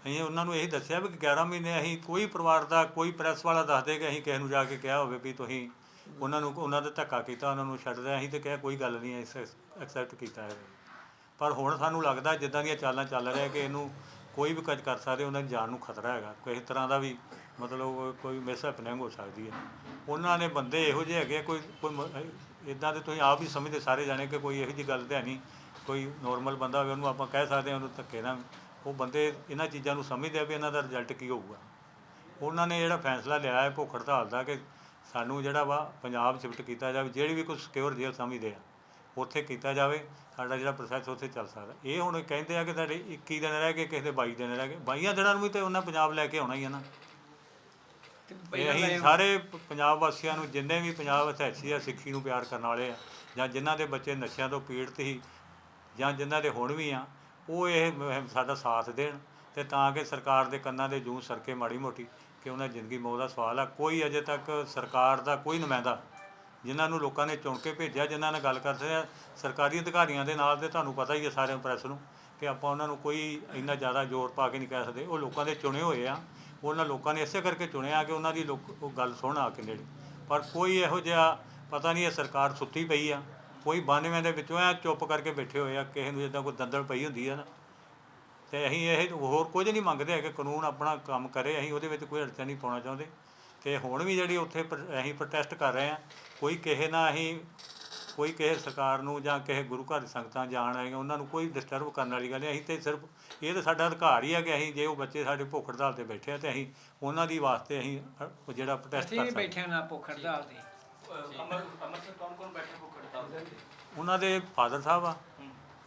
ਅਸੀਂ ਉਹਨਾਂ ਨੂੰ ਇਹ ਦੱਸਿਆ ਵੀ ਕਿ 11 ਮਹੀਨੇ ਅਸੀਂ ਕੋਈ ਪਰਿਵਾਰ ਦਾ, ਕੋਈ ਪ੍ਰੈਸ ਵਾਲਾ ਦੱਸਦੇ ਕਿ ਅਸੀਂ ਕਿਸੇ ਨੂੰ ਜਾ ਕੇ ਕਿਹਾ ਹੋਵੇ ਵੀ ਤੁਸੀਂ ਉਹਨਾਂ ਨੂੰ, ਉਹਨਾਂ ਦਾ ਧੱਕਾ ਕੀਤਾ, ਉਹਨਾਂ ਨੂੰ ਛੱਡ ਰਿਹਾ ਅਸੀਂ ਤੇ ਕਿਹਾ ਕੋਈ ਗੱਲ ਨਹੀਂ ਐਕਸੈਪਟ ਕੀਤਾ ਹੈ ਪਰ ਹੁਣ ਸਾਨੂੰ ਲੱਗਦਾ ਜਿੱਦਾਂ ਦੀਆਂ ਚਾਲਾਂ ਚੱਲ ਰਿਹਾ ਕਿ ਇਹਨੂੰ ਕੋਈ ਵੀ ਕੁਝ ਕਰ ਸਕਦੇ ਉਹਨਾਂ ਦੀ ਜਾਨ ਨੂੰ ਖਤਰਾ ਹੈਗਾ। ਕਿਸੇ ਤਰ੍ਹਾਂ ਦਾ ਵੀ ਮਤਲਬ ਕੋਈ ਮਿਸਹੈਪਨਿੰਗ ਹੋ ਸਕਦੀ ਹੈ। ਉਹਨਾਂ ਨੇ ਬੰਦੇ ਇਹੋ ਜਿਹੇ ਹੈਗੇ ਆ, ਕੋਈ ਕੋਈ ਇਦਾਂ ਦੇ ਤੁਸੀਂ ਆਪ ਹੀ ਸਮਝਦੇ ਸਾਰੇ ਜਾਣੇ ਕਿ ਕੋਈ ਇਹੋ ਜਿਹੀ ਗੱਲ ਤਾਂ ਹੈ ਨਹੀਂ। ਕੋਈ ਨੋਰਮਲ ਬੰਦਾ ਹੋਵੇ ਉਹਨੂੰ ਆਪਾਂ ਕਹਿ ਸਕਦੇ ਹਾਂ ਉਹਨੂੰ ਧੱਕੇ ਨਾਲ। ਉਹ ਬੰਦੇ ਇਹਨਾਂ ਚੀਜ਼ਾਂ ਨੂੰ ਸਮਝਦੇ ਆ ਵੀ ਇਹਨਾਂ ਦਾ ਰਿਜ਼ਲਟ ਕੀ ਹੋਊਗਾ। ਉਹਨਾਂ ਨੇ ਜਿਹੜਾ ਫੈਸਲਾ ਲਿਆ ਹੈ ਭੁੱਖ ਹੜਤਾਲ ਦਾ ਕਿ ਸਾਨੂੰ ਜਿਹੜਾ ਵਾ ਪੰਜਾਬ ਸ਼ਿਫਟ ਕੀਤਾ ਜਾਵੇ ਜਿਹੜੀ ਵੀ ਕੋਈ ਸਿਕਿਉਰ ਜੇਲ੍ਹ ਸਮਝਦੇ ਆ। ਉੱਥੇ ਕੀਤਾ ਜਾਵੇ ਸਾਡਾ ਜਿਹੜਾ ਪ੍ਰੋਸੈਸ ਉੱਥੇ ਚੱਲ ਸਕਦਾ। ਇਹ ਹੁਣ ਕਹਿੰਦੇ ਆ ਕਿ ਤੁਹਾਡੇ 21 ਦਿਨ ਰਹਿ ਗਏ ਕਿਸੇ ਦੇ 22 ਦਿਨ ਰਹਿ ਗਏ। 22 ਦਿਨਾਂ ਨੂੰ ਵੀ ਤੇ ਉਹਨਾਂ ਪੰਜਾਬ ਲੈ ਕੇ ਆਉਣਾ ਹੀ ਆ ਨਾ। ਇਹ ਅਸੀਂ ਸਾਰੇ ਪੰਜਾਬ ਵਾਸੀਆਂ ਨੂੰ ਜਿੰਨੇ ਵੀ ਪੰਜਾਬ ਇਤਿਹਾਸੀ ਆ ਸਿੱਖੀ ਨੂੰ ਪਿਆਰ ਕਰਨ ਵਾਲੇ ਆ ਜਾਂ ਜਿਨ੍ਹਾਂ ਦੇ ਬੱਚੇ ਨਸ਼ਿਆਂ ਤੋਂ ਪੀੜਤ ਸੀ ਜਾਂ ਜਿਨ੍ਹਾਂ ਦੇ ਹੁਣ ਵੀ ਆ ਉਹ ਇਹ ਸਾਡਾ ਸਾਥ ਦੇਣ ਤੇ ਤਾਂ ਕਿ ਸਰਕਾਰ ਦੇ ਕੰਨਾਂ ਦੇ ਜੂੰ ਸਰਕੇ ਮਾੜੀ ਮੋਟੀ ਕਿ ਉਹਨਾਂ ਜ਼ਿੰਦਗੀ ਮੌਤ ਦਾ ਸਵਾਲ ਆ। ਕੋਈ ਅਜੇ ਤੱਕ ਸਰਕਾਰ ਦਾ ਕੋਈ ਨੁਮਾਇੰਦਾ ਜਿਨ੍ਹਾਂ ਨੂੰ ਲੋਕਾਂ ਨੇ ਚੁਣ ਕੇ ਭੇਜਿਆ, ਜਿਨ੍ਹਾਂ ਨਾਲ ਗੱਲ ਕਰਦੇ ਆ, ਸਰਕਾਰੀ ਅਧਿਕਾਰੀਆਂ ਦੇ ਨਾਲ ਤੇ ਤੁਹਾਨੂੰ ਪਤਾ ਹੀ ਹੈ ਸਾਰਿਆਂ ਪ੍ਰੈਸ ਨੂੰ ਕਿ ਆਪਾਂ ਉਹਨਾਂ ਨੂੰ ਕੋਈ ਇੰਨਾ ਜ਼ਿਆਦਾ ਜ਼ੋਰ ਪਾ ਕੇ ਨਹੀਂ ਕਹਿ ਸਕਦੇ। ਉਹ ਲੋਕਾਂ ਦੇ ਚੁਣੇ ਹੋਏ ਆ। ਉਹਨਾਂ ਲੋਕਾਂ ਨੇ ਇਸੇ ਕਰਕੇ ਚੁਣਿਆ ਕਿ ਉਹਨਾਂ ਦੀ ਲੋਕ, ਉਹ ਗੱਲ ਸੁਣ ਆ ਕੇ ਨੇੜੇ। ਪਰ ਕੋਈ ਇਹੋ ਜਿਹਾ ਪਤਾ ਨਹੀਂ ਇਹ ਸਰਕਾਰ ਸੁੱਤੀ ਪਈ ਆ। ਕੋਈ 92 ਦੇ ਵਿੱਚੋਂ ਐ ਚੁੱਪ ਕਰਕੇ ਬੈਠੇ ਹੋਏ ਆ, ਕਿਸੇ ਨੂੰ ਜਿੱਦਾਂ ਕੋਈ ਦੰਦਲ ਪਈ ਹੁੰਦੀ ਆ ਨਾ। ਤੇ ਅਸੀਂ ਇਹ ਹੋਰ ਕੁਝ ਨਹੀਂ ਮੰਗਦੇ ਹੈ ਕਿ ਕਾਨੂੰਨ ਆਪਣਾ ਕੰਮ ਕਰੇ। ਅਸੀਂ ਉਹਦੇ ਵਿੱਚ ਕੋਈ ਅੜਚਨ ਨਹੀਂ ਪਾਉਣਾ ਚਾਹੁੰਦੇ। ਤੇ ਹੁਣ ਵੀ ਜਿਹੜੀ ਉੱਥੇ ਪ੍ਰ- ਅਸੀਂ ਪ੍ਰੋਟੈਸਟ ਕਰ ਰਹੇ ਆ ਕੋਈ ਕਿਸੇ ਨਾਲ ਅਸੀਂ ਕੋਈ ਕਿਸੇ ਸਰਕਾਰ ਨੂੰ ਜਾਂ ਕਿਸੇ ਗੁਰੂ ਘਰ ਦੀ ਸੰਗਤਾਂ ਜਾਣ ਆਈਆਂ ਉਹਨਾਂ ਨੂੰ ਕੋਈ ਡਿਸਟਰਬ ਕਰਨ ਵਾਲੀ ਗੱਲ ਨਹੀਂ ਅਸੀਂ ਤੇ ਸਿਰਫ ਇਹ ਤਾਂ ਸਾਡਾ ਅਧਿਕਾਰ ਹੀ ਹੈ ਕਿ ਅਸੀਂ ਜੇ ਉਹ ਬੱਚੇ ਸਾਡੇ ਭੁੱਖ ਹੜਤਾਲ ਤੇ ਬੈਠੇ ਆ ਤੇ ਅਸੀਂ ਉਹਨਾਂ ਦੀ ਵਾਸਤੇ ਅਸੀਂ ਅ, ਉਹ ਜਿਹੜਾ ਪ੍ਰੋਟੈਸਟ ਅਸੀਂ ਕਰ ਵੀ ਸਕਦੇ ਬੈਠੇ ਹਾਂ ਨਾ ਭੁੱਖ ਹੜਤਾਲ ਤੇ। ਅਮਰ ਅਮਰ ਕੌਣ ਕੌਣ ਬੈਠੇ ਭੁੱਖ ਹੜਤਾਲ ਤੇ? ਉਹਨਾਂ ਦੇ ਫਾਦਰ ਸਾਹਿਬ ਆ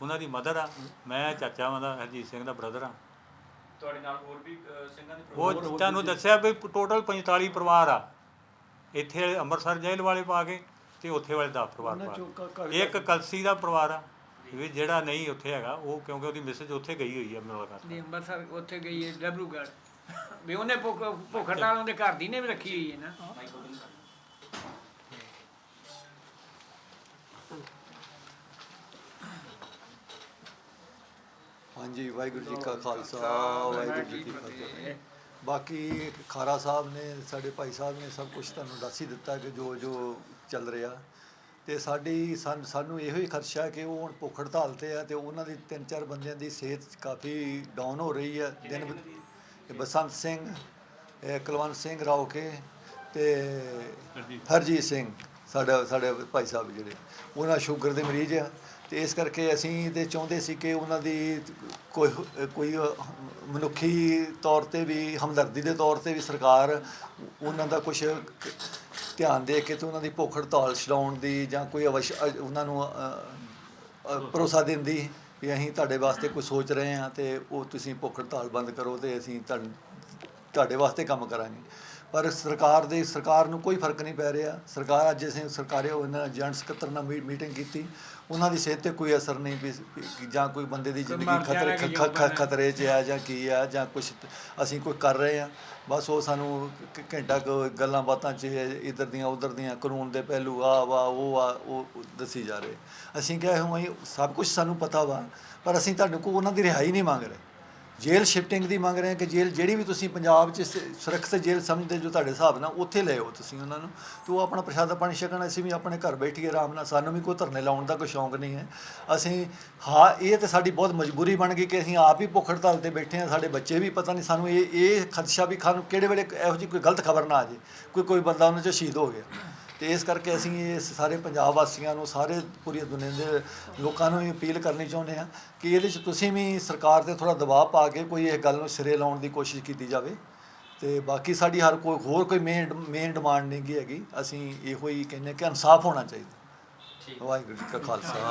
ਉਹਨਾਂ ਦੀ ਮਦਰ ਆ ਮੈਂ ਚਾਚਾ ਵਾਂ ਦਾ ਹਰਜੀਤ ਸਿੰਘ ਦਾ ਬ੍ਰਦਰ ਆ। ਤੁਹਾਡੇ ਨਾਲ ਹੋਰ ਵੀ ਅ, ਸਿੰਘਾਂ ਦੇ ਉਹ ਤੁਹਾਨੂੰ ਦੱਸਿਆ ਵੀ ਟੋਟਲ 45 ਪਰਿਵਾਰ ਆ। ਇੱਥੇ ਅੰਮ੍ਰਿਤਸਰ ਜੇਲ੍ਹ ਵਾਲੇ ਪਾ ਕੇ ਤੇ ਉੱਥੇ ਵਾਲੇ 10 ਪਰਿਵਾਰ ਪਾ ਕੇ। ਇੱਕ ਕਲਸੀ ਦਾ ਪਰਿਵਾਰ ਆ ਵੀ ਜਿਹੜਾ ਨਹੀਂ ਉੱਥੇ ਹੈਗਾ ਉਹ ਕਿਉਂਕਿ ਉਹਦੀ ਮਿਸਜ ਉੱਥੇ ਗਈ ਹੋਈ ਆ ਮੁਲਾਕਾਤ ਦੀ ਅੰਮ੍ਰਿਤਸਰ ਉੱਥੇ ਗਈ ਹੈ ਡਬਲੂਗੜ ਵੀ ਉਹਨੇ ਭੁੱਖ ਭੁੱਖ ਹੜਤਾਲ ਉਹਦੇ ਘਰ ਦੀ ਨੇ ਵੀ ਰੱਖੀ ਹੋਈ ਹੈ ਨਾ। ਹਾਂਜੀ ਵਾਹਿਗੁਰੂ ਜੀ ਕਾ ਖਾਲਸਾ ਵਾਹਿਗੁਰੂ ਜੀ ਕੀ ਫਤਿਹ। ਬਾਕੀ ਖਾਰਾ ਸਾਹਿਬ ਨੇ ਸਾਡੇ ਭਾਈ ਸਾਹਿਬ ਨੇ ਸਭ ਕੁਝ ਤੁਹਾਨੂੰ ਦੱਸ ਹੀ ਦਿੱਤਾ ਕਿ ਜੋ ਜੋ ਚੱਲ ਰਿਹਾ। ਤੇ ਸਾਡੀ ਸਾਨ- ਇਹੋ ਹੀ ਖਰਚਾ ਕਿ ਉਹ ਹੁਣ ਭੁੱਖ ਹੜਤਾਲ ਤੇ ਆ ਤੇ ਉਹਨਾਂ ਦੀ ਤਿੰਨ ਚਾਰ ਬੰਦਿਆਂ ਦੀ ਸਿਹਤ ਕਾਫੀ ਡਾਊਨ ਹੋ ਰਹੀ ਹੈ ਦਿਨ ਬਸੰਤ ਸਿੰਘ ਕੁਲਵੰਤ ਸਿੰਘ ਰਾਓਕੇ ਤੇ ਹਰਜੀਤ ਸਿੰਘ ਸਾਡਾ ਸਾਡੇ ਭਾਈ ਸਾਹਿਬ ਜਿਹੜੇ ਉਹਨਾਂ ਸ਼ੂਗਰ ਦੇ ਮਰੀਜ਼ ਆ। ਤੇ ਇਸ ਕਰਕੇ ਅਸੀਂ ਤੇ ਚਾਹੁੰਦੇ ਸੀ ਕਿ ਉਹਨਾਂ ਦੀ ਕੋਈ ਕੋਈ ਮਨੁੱਖੀ ਤੌਰ ਤੇ ਵੀ, ਹਮਦਰਦੀ ਦੇ ਤੌਰ ਤੇ ਵੀ ਸਰਕਾਰ ਉਹਨਾਂ ਦਾ ਕੁਝ ਧਿਆਨ ਦੇ ਕੇ ਤੇ ਉਹਨਾਂ ਦੀ ਭੁੱਖ ਹੜਤਾਲ ਛਡਾਉਣ ਦੀ ਜਾਂ ਕੋਈ ਅਵਸ਼ ਉਹਨਾਂ ਨੂੰ ਭਰੋਸਾ ਦਿੰਦੀ ਵੀ ਅਸੀਂ ਤੁਹਾਡੇ ਵਾਸਤੇ ਕੁਝ ਸੋਚ ਰਹੇ ਹਾਂ ਤੇ ਉਹ ਤੁਸੀਂ ਭੁੱਖ ਹੜਤਾਲ ਬੰਦ ਕਰੋ ਤੇ ਅਸੀਂ ਤੁਹਾਨੂੰ ਤੁਹਾਡੇ ਵਾਸਤੇ ਕੰਮ ਕਰਾਂਗੇ। ਪਰ ਸਰਕਾਰ ਦੇ ਸਰਕਾਰ ਨੂੰ ਕੋਈ ਫ਼ਰਕ ਨਹੀਂ ਪੈ ਰਿਹਾ। ਸਰਕਾਰ ਅੱਜ ਅਸੀਂ ਸਰਕਾਰੇ ਉਹਨਾਂ ਜਨ ਸਕੱਤਰ ਨਾਲ ਮੀਟਿੰਗ ਕੀਤੀ। ਉਹਨਾਂ ਦੀ ਸਿਹਤ ਤੇ ਕੋਈ ਅਸਰ ਨਹੀਂ ਵੀ ਵੀ ਜਾਂ ਕੋਈ ਬੰਦੇ ਦੀ ਜ਼ਿੰਦਗੀ ਖਤਰੇ। ਖਤਰੇ 'ਚ ਆ ਜਾਂ ਕੀ ਆ ਜਾਂ ਕੁਝ ਅਸੀਂ ਕੋਈ ਕਰ ਰਹੇ ਆ ਬਸ ਉਹ ਸਾਨੂੰ ਘੰਟਾ ਕੁ ਗੱਲਾਂ ਬਾਤਾਂ 'ਚ ਇਧਰ ਦੀਆਂ ਉਧਰ ਦੀਆਂ ਕਾਨੂੰਨ ਦੇ ਪਹਿਲੂ ਆ ਵਾ ਉਹ ਆ ਉਹ ਦੱਸੀ ਜਾ ਰਹੇ। ਅਸੀਂ ਕਿਹਾ ਇਹ ਸਭ ਕੁਝ ਸਾਨੂੰ ਪਤਾ ਵਾ ਪਰ ਅਸੀਂ ਤੁਹਾਨੂੰ ਕੋ ਉਹਨਾਂ ਦੀ ਰਿਹਾਈ ਨਹੀਂ ਮੰਗ ਰਹੇ। ਜੇਲ੍ਹ ਸ਼ਿਫਟਿੰਗ ਦੀ ਮੰਗ ਰਹੇ ਹਾਂ ਕਿ ਜੇਲ੍ਹ ਜਿਹੜੀ ਵੀ ਤੁਸੀਂ ਪੰਜਾਬ 'ਚ ਸ- ਸੁਰੱਖਿਅਤ ਜੇਲ੍ਹ ਸਮਝਦੇ ਜੋ ਤੁਹਾਡੇ ਹਿਸਾਬ ਨਾਲ, ਉੱਥੇ ਲੈ ਆਓ ਤੁਸੀਂ ਉਹਨਾਂ ਨੂੰ। ਤੇ ਉਹ ਆਪਣਾ ਪ੍ਰਸ਼ਾਦਾ ਪਾਣੀ ਛਕਣ, ਅਸੀਂ ਵੀ ਆਪਣੇ ਘਰ ਬੈਠੀਏ ਆਰਾਮ ਨਾਲ। ਸਾਨੂੰ ਵੀ ਕੋਈ ਧਰਨੇ ਲਾਉਣ ਦਾ ਕੋਈ ਸ਼ੌਂਕ ਨਹੀਂ ਹੈ। ਅਸੀਂ ਹਾਂ, ਇਹ ਤੇ ਸਾਡੀ ਬਹੁਤ ਮਜਬੂਰੀ ਬਣ ਗਈ ਕਿ ਅਸੀਂ ਆਪ ਹੀ ਭੁੱਖ ਹੜਤਾਲ ਤੇ ਬੈਠੇ ਹਾਂ। ਸਾਡੇ ਬੱਚੇ ਵੀ ਪਤਾ ਨਹੀਂ ਸਾਨੂੰ ਇਹ ਇਹ ਖਦਸ਼ਾ ਵੀ ਖਾਨ ਕਿਹੜੇ ਵੇਲੇ ਇਹੋ ਜਿਹੀ ਕੋਈ ਗਲਤ ਖਬਰ ਨਾ ਆ ਜੇ ਕੋਈ ਕੋਈ ਬੰਦਾ ਉਹਨਾਂ 'ਚ ਸ਼ਹੀਦ ਹੋ ਗਿਆ। ਤੇ ਇਸ ਕਰਕੇ ਅਸੀਂ ਇਸ ਸਾਰੇ ਪੰਜਾਬ ਵਾਸੀਆਂ ਨੂੰ ਸਾਰੇ ਪੂਰੀ ਦੁਨੀਆ ਦੇ ਲੋਕਾਂ ਨੂੰ ਇਹ ਅਪੀਲ ਕਰਨੀ ਚਾਹੁੰਦੇ ਆ ਕਿ ਇਹਦੇ 'ਚ ਤੁਸੀਂ ਵੀ ਸਰਕਾਰ ਤੇ ਥੋੜਾ ਦਬਾਅ ਪਾ ਕੇ ਕੋਈ ਇਹ ਗੱਲ ਨੂੰ ਸਿਰੇ ਲਾਉਣ ਦੀ ਕੋਸ਼ਿਸ਼ ਕੀਤੀ ਜਾਵੇ। ਤੇ ਬਾਕੀ ਸਾਡੀ ਹਰ ਕੋਈ ਹੋਰ ਕੋਈ ਮੇਨ ਮੇਨ ਡਿਮਾਂਡ ਨਹੀਂ ਹੈਗੀ। ਅਸੀਂ ਇਹੋ ਹੀ ਕਹਿੰਦੇ ਕਿ ਇਨਸਾਫ ਹੋਣਾ ਚਾਹੀਦਾ। ਵਾਹਿਗੁਰੂ ਜੀ ਕਾ ਖਾਲਸਾ।